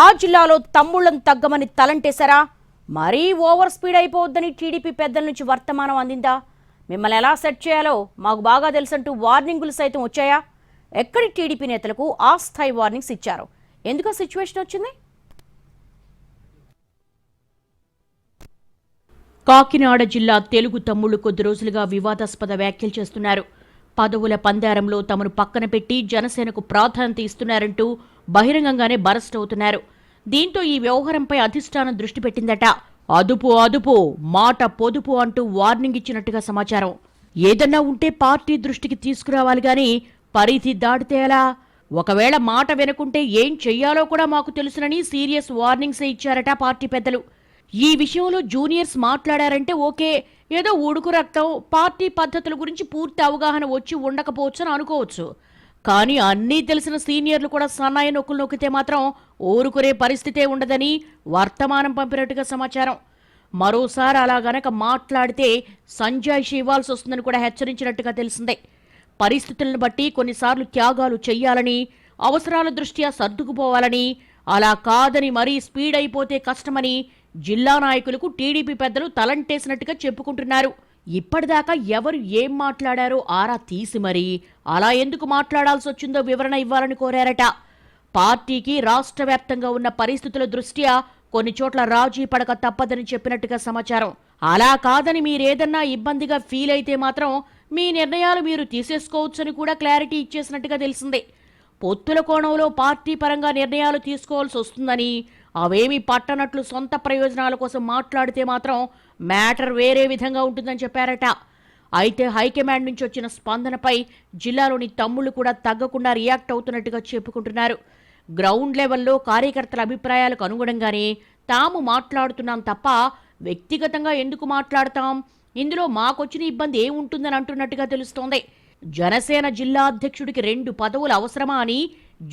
ఆ జిల్లాలో తమ్ముళ్ళను తగ్గమని తలంటేశారా? మరీ ఓవర్ స్పీడ్ అయిపోవద్దని టీడీపీ పెద్దల నుంచి వర్తమానం అందిందా? మిమ్మల్ని ఎలా సెట్ చేయాలో మాకు బాగా తెలుసంటూ వార్నింగులు సైతం వచ్చాయా? ఎక్కడి టీడీపీ నేతలకు ఆ స్థాయి వార్నింగ్స్ ఇచ్చారు? ఎందుకు సిచ్యువేషన్ వచ్చింది? కాకినాడ జిల్లా తెలుగు తమ్ముళ్ళు కొద్ది రోజులుగా వివాదాస్పద వ్యాఖ్యలు చేస్తున్నారు. పదవుల పందారంలో తమను పక్కన పెట్టి జనసేనకు ప్రాధాన్యత ఇస్తున్నారంటూ బహిరంగంగానే బరస్ట్ అవుతున్నారు. దీంతో ఈ వ్యవహారంపై అధిష్టానం దృష్టి పెట్టిందట. అదుపు అదుపు మాట పొదుపు అంటూ వార్నింగ్ ఇచ్చినట్టుగా సమాచారం. ఏదన్నా ఉంటే పార్టీ దృష్టికి తీసుకురావాలి గాని పరిధి దాటితే ఎలా? ఒకవేళ మాట వినకుంటే ఏం చెయ్యాలో కూడా మాకు తెలుసునని సీరియస్ వార్నింగ్సే ఇచ్చారట పార్టీ పెద్దలు. ఈ విషయంలో జూనియర్స్ మాట్లాడారంటే ఓకే ఏదో ఉడుకు రక్తం పార్టీ పద్ధతుల గురించి పూర్తి అవగాహన వచ్చి ఉండకపోవచ్చు అని అనుకోవచ్చు. కానీ అన్నీ తెలిసిన సీనియర్లు కూడా సన్నాయి నొక్కులు నొక్కితే మాత్రం ఊరుకునే పరిస్థితే ఉండదని వర్తమానం పంపినట్టుగా సమాచారం. మరోసారి అలా గనక మాట్లాడితే సంజాయిషి ఇవ్వాల్సి వస్తుందని కూడా హెచ్చరించినట్టుగా తెలిసిందే. పరిస్థితులను బట్టి కొన్నిసార్లు త్యాగాలు చెయ్యాలని అవసరాల దృష్ట్యా సర్దుకుపోవాలని అలా కాదని మరీ స్పీడ్ అయిపోతే కష్టమని జిల్లా నాయకులకు టీడీపీ పెద్దలు తలంటేసినట్టుగా చెప్పుకుంటున్నారు. ఇప్పటిదాకా ఎవరు ఏం మాట్లాడారో ఆరా తీసి మరీ. అలా ఎందుకు మాట్లాడాల్సి వచ్చిందో వివరణ ఇవ్వాలని కోరారట. పార్టీకి రాష్ట్ర వ్యాప్తంగా ఉన్న పరిస్థితుల దృష్ట్యా కొన్ని చోట్ల రాజీ పడక తప్పదని చెప్పినట్టుగా సమాచారం. అలా కాదని మీరేదన్నా ఇబ్బందిగా ఫీల్ అయితే మాత్రం మీ నిర్ణయాలు మీరు తీసేసుకోవచ్చని కూడా క్లారిటీ ఇచ్చేసినట్టుగా తెలిసిందే. పొత్తుల కోణంలో పార్టీ పరంగా నిర్ణయాలు తీసుకోవాల్సి వస్తుందని అవేమీ పట్టనట్లు సొంత ప్రయోజనాల కోసం మాట్లాడితే మాత్రం మ్యాటర్ వేరే విధంగా ఉంటుందని చెప్పారట. అయితే హైకమాండ్ నుంచి వచ్చిన స్పందనపై జిల్లాలోని తమ్ముళ్ళు కూడా తగ్గకుండా రియాక్ట్ అవుతున్నట్టుగా చెప్పుకుంటున్నారు. గ్రౌండ్ లెవెల్లో కార్యకర్తల అభిప్రాయాలకు అనుగుణంగానే తాము మాట్లాడుతున్నాం తప్ప వ్యక్తిగతంగా ఎందుకు మాట్లాడతాం? ఇందులో మాకొచ్చిన ఇబ్బంది ఏముంటుందని అంటున్నట్టుగా తెలుస్తోంది. జనసేన జిల్లా అధ్యక్షుడికి రెండు పదవులు అవసరమా అని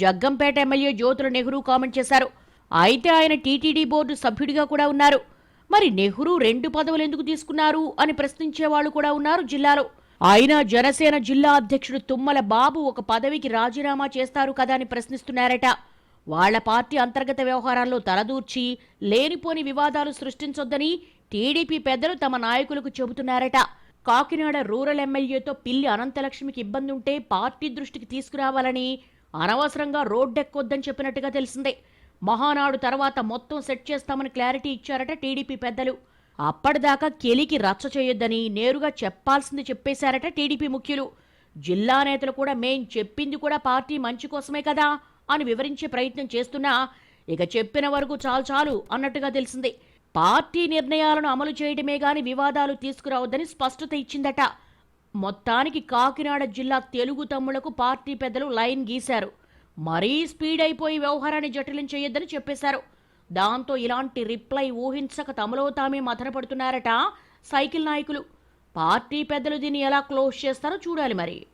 జగ్గంపేట ఎమ్మెల్యే జ్యోతుల నెహ్రూ కామెంట్ చేశారు. అయితే ఆయన టీటీడీ బోర్డు సభ్యుడిగా కూడా ఉన్నారు. మరి నెహ్రూ రెండు పదవులు ఎందుకు తీసుకున్నారు అని ప్రశ్నించే వాళ్ళు కూడా ఉన్నారు జిల్లాలో. అయినా జనసేన జిల్లా అధ్యక్షుడు తుమ్మల బాబు ఒక పదవికి రాజీనామా చేస్తారు కదా అని ప్రశ్నిస్తున్నారట. వాళ్ళ పార్టీ అంతర్గత వ్యవహారాల్లో తలదూర్చి లేనిపోని వివాదాలు సృష్టించొద్దని టీడీపీ పెద్దలు తమ నాయకులకు చెబుతున్నారట. కాకినాడ రూరల్ ఎమ్మెల్యేతో పిల్లి అనంతలక్ష్మికి ఇబ్బంది ఉంటే పార్టీ దృష్టికి తీసుకురావాలని అనవసరంగా రోడ్డెక్కొద్దని చెప్పినట్టుగా తెలిసిందే. మహానాడు తర్వాత మొత్తం సెట్ చేస్తామని క్లారిటీ ఇచ్చారట టీడీపీ పెద్దలు. అప్పటిదాకా కెలికి రచ్చ చేయొద్దని నేరుగా చెప్పాల్సింది చెప్పేశారట టీడీపీ ముఖ్యులు. జిల్లా నేతలు కూడా మేం చెప్పింది కూడా పార్టీ మంచి కోసమే కదా అని వివరించే ప్రయత్నం చేస్తున్నా ఇక చెప్పిన వరకు చాలు చాలు అన్నట్టుగా తెలిసింది. పార్టీ నిర్ణయాలను అమలు చేయడమే గాని వివాదాలు తీసుకురావద్దని స్పష్టత ఇచ్చిందట. మొత్తానికి కాకినాడ జిల్లా తెలుగు తమ్ముళ్ళకు పార్టీ పెద్దలు లైన్ గీశారు. మరీ స్పీడ్ అయిపోయి వ్యవహారాన్ని జటిలం చేయొద్దని చెప్పేశారు. దాంతో ఇలాంటి రిప్లై ఊహించక తమలో తామే మథనపడుతున్నారట సైకిల్ నాయకులు. పార్టీ పెద్దలు దీన్ని ఎలా క్లోజ్ చేస్తారో చూడాలి మరి.